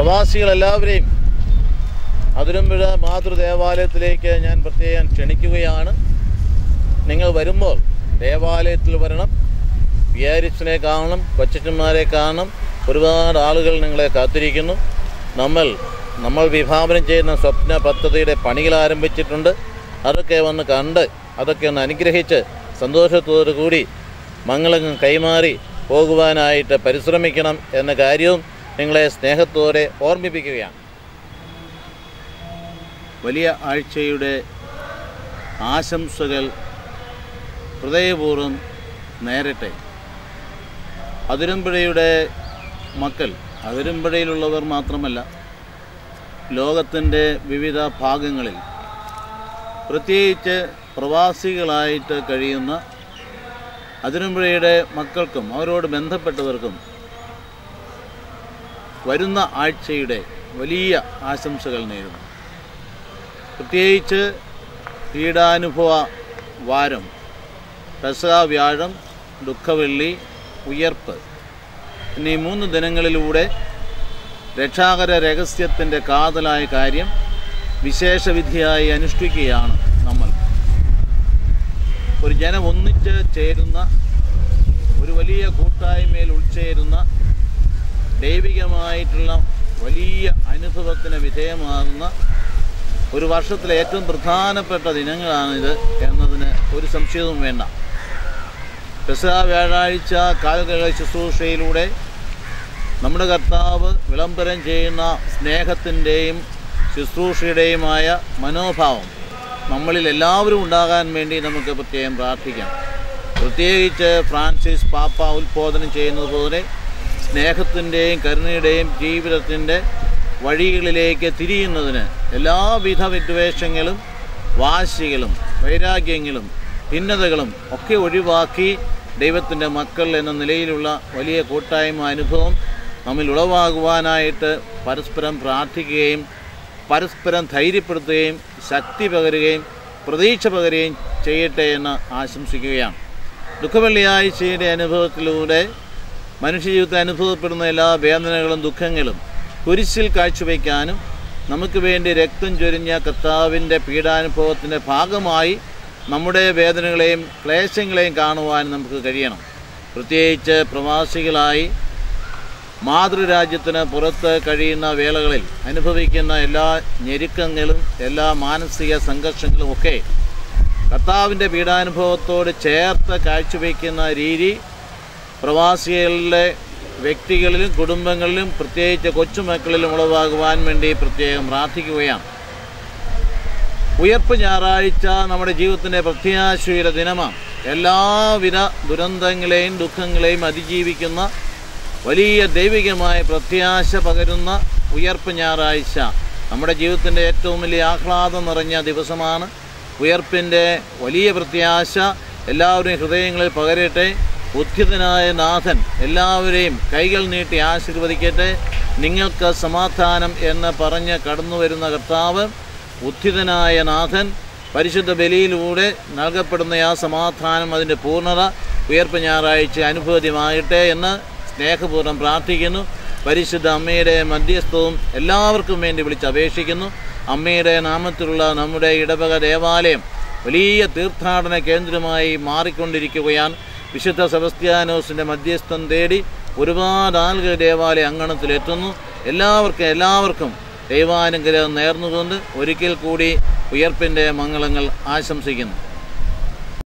പ്രവാസികളെല്ലാവരെയും അതിരമ്പുഴ മാതൃദേവാലയത്തിലേക്ക് ഞാൻ പ്രത്യേകം ക്ഷണിക്കുകയാണ്. നിങ്ങൾ വരുമ്പോൾ ദേവാലയത്തിൽ വരണം. വിയാരിച്ചനെ കാണണം. കൊച്ചന്മാരെ കാണണം. ഒരുപാട് ആളുകൾ നിങ്ങളെ കാത്തിരിക്കുന്നു. നമ്മൾ നമ്മൾ വിഭാവനം ചെയ്യുന്ന സ്വപ്ന പദ്ധതിയുടെ പണികൾ ആരംഭിച്ചിട്ടുണ്ട്. അതൊക്കെ വന്ന് കണ്ട് അതൊക്കെ ഒന്ന് അനുഗ്രഹിച്ച് സന്തോഷത്തോടു കൂടി മംഗളങ്ങൾ കൈമാറി പോകുവാനായിട്ട് പരിശ്രമിക്കണം എന്ന കാര്യവും നിങ്ങളെ സ്നേഹത്തോടെ ഓർമ്മിപ്പിക്കുകയാണ്. വലിയ ആഴ്ചയുടെ ആശംസകൾ ഹൃദയപൂർവം നേരട്ടെ. അതിരമ്പുഴയുടെ മക്കൾ അതിരമ്പുഴയിലുള്ളവർ മാത്രമല്ല ലോകത്തിന്റെ വിവിധ ഭാഗങ്ങളിൽ പ്രത്യേകിച്ച് പ്രവാസികളായിട്ട് കഴിയുന്ന അതിരമ്പുഴയുടെ മക്കൾക്കും അവരോട് ബന്ധപ്പെട്ടവർക്കും വരുന്ന ആഴ്ചയുടെ വലിയ ആശംസകൾ നേരുന്നു. പ്രത്യേകിച്ച് പീഡാനുഭവ വാരം പെസക വ്യാഴം ദുഃഖവെള്ളി ഉയർപ്പ് എന്നീ മൂന്ന് ദിനങ്ങളിലൂടെ രക്ഷാകര രഹസ്യത്തിന്റെ കാതലായ കാര്യം വിശേഷവിധിയായി അനുഷ്ഠിക്കുകയാണ് നമ്മൾ. ഒരു ജനം ഒന്നിച്ച് ചേരുന്ന ഒരു വലിയ കൂട്ടായ്മയിൽ ഉൾച്ചേരുന്ന ദൈവികമായിട്ടുള്ള വലിയ അനുഭവത്തിന് വിധേയമാകുന്ന ഒരു വർഷത്തിലെ ഏറ്റവും പ്രധാനപ്പെട്ട ദിനങ്ങളാണിത് എന്നതിന് ഒരു സംശയവും വേണ്ട. പെസ വ്യാഴാഴ്ച കാലുകള ശുശ്രൂഷയിലൂടെ നമ്മുടെ കർത്താവ് വിളംബരം ചെയ്യുന്ന സ്നേഹത്തിന്റെയും ശുശ്രൂഷയുടെയുമായ മനോഭാവം നമ്മളിൽ എല്ലാവരും ഉണ്ടാകാൻ വേണ്ടി നമുക്ക് പ്രത്യേകം പ്രാർത്ഥിക്കാം. പ്രത്യേകിച്ച് ഫ്രാൻസിസ് പാപ്പ ഉത്ബോധനം ചെയ്യുന്നത് പോലെ സ്നേഹത്തിന്റെയും കരുണയുടെയും ജീവിതത്തിന്റെ വഴികളിലേക്ക് തിരിയുന്നതിന് എല്ലാവിധ വിദ്വേഷങ്ങളും വാശികളും വൈരാഗ്യങ്ങളും ഭിന്നതകളും ഒക്കെ ഒഴിവാക്കി ദൈവത്തിന്റെ മക്കൾ എന്ന നിലയിലുള്ള വലിയ കൂട്ടായ്മ അനുഭവം നമ്മിൽ ഉളവാകുവാനായിട്ട് പരസ്പരം പ്രാർത്ഥിക്കുകയും പരസ്പരം ധൈര്യപ്പെടുത്തുകയും ശക്തി പകരുകയും പ്രതീക്ഷ പകരുകയും ചെയ്യട്ടെ എന്ന് ആശംസിക്കുകയാണ്. ദുഃഖവെള്ളിയാഴ്ചയുടെ അനുഭവത്തിലൂടെ മനുഷ്യജീവിതത്തിൽ അനുഭവപ്പെടുന്ന എല്ലാ വേദനകളും ദുഃഖങ്ങളും കുരിശിൽ കാഴ്ചവെക്കാനും നമുക്ക് വേണ്ടി രക്തം ചൊരിഞ്ഞ കർത്താവിന്റെ പീഡാനുഭവത്തിന്റെ ഭാഗമായി നമ്മുടെ വേദനകളെയും ക്ലേശങ്ങളെയും കാണുവാൻ നമുക്ക് കഴിയണം. പ്രത്യേകിച്ച് പ്രവാസികളായി മാതൃരാജ്യത്തിന് പുറത്ത് കഴിയുന്ന വേളകളിൽ അനുഭവിക്കുന്ന എല്ലാ ഞെരുക്കങ്ങളും എല്ലാ മാനസിക സംഘർഷങ്ങളും ഒക്കെ കർത്താവിന്റെ പീഡാനുഭവത്തോട് ചേർത്ത് കാഴ്ചവെക്കുന്ന രീതി പ്രവാസികളിലെ വ്യക്തികളിലും കുടുംബങ്ങളിലും പ്രത്യേകിച്ച് കൊച്ചുമക്കളിലും ഉളവാകുവാൻ വേണ്ടി പ്രത്യേകം പ്രാർത്ഥിക്കുകയാണ്. ഉയർപ്പ് ഞായറാഴ്ച നമ്മുടെ ജീവിതത്തിന്റെ പ്രത്യാശയുടെ ദിനമാണ്. എല്ലാവിധ ദുരന്തങ്ങളെയും ദുഃഖങ്ങളെയും അതിജീവിക്കുന്ന വലിയ ദൈവികമായ പ്രത്യാശ പകരുന്ന ഉയർപ്പ് ഞായറാഴ്ച. നമ്മുടെ ജീവിതത്തിന്റെ ഏറ്റവും വലിയ ആഹ്ലാദം നിറഞ്ഞ ദിവസമാണ്. ഉയർപ്പിന്റെ വലിയ പ്രത്യാശ എല്ലാവരുടെയും ഹൃദയങ്ങളിൽ പകരട്ടെ. ഉദ്ധിതനായ നാഥൻ എല്ലാവരെയും കൈകൾ നീട്ടി ആശീർവദിക്കട്ടെ. നിങ്ങൾക്ക് സമാധാനം എന്ന് പറഞ്ഞ് കടന്നു വരുന്ന കർത്താവ് ഉദ്ധിതനായ നാഥൻ പരിശുദ്ധ ബലിയിലൂടെ നൽകപ്പെടുന്ന ആ സമാധാനം അതിന്റെ പൂർണത ഉയർപ്പ് ഞായറാഴ്ച അനുഭവമാകട്ടെ എന്ന് സ്നേഹപൂർവം പ്രാർത്ഥിക്കുന്നു. പരിശുദ്ധ അമ്മയുടെ മധ്യസ്ഥവും എല്ലാവർക്കും വേണ്ടി വിളിച്ച് അപേക്ഷിക്കുന്നു. അമ്മയുടെ നാമത്തിലുള്ള നമ്മുടെ ഇടവക ദേവാലയം വലിയ തീർത്ഥാടന കേന്ദ്രമായി മാറിക്കൊണ്ടിരിക്കുകയാണ്. വിശുദ്ധ സെബസ്ത്യാനോസിന്റെ മധ്യസ്ഥം തേടി ഒരുപാട് ആളുകൾ ദേവാലയ അങ്കണത്തിലെത്തുന്നു എല്ലാവർക്കും എല്ലാവർക്കും ദൈവാനുഗ്രഹം നേർന്നുകൊണ്ട് ഒരിക്കൽ കൂടി ഉയർപ്പിന്റെ മംഗളങ്ങൾ ആശംസിക്കുന്നു.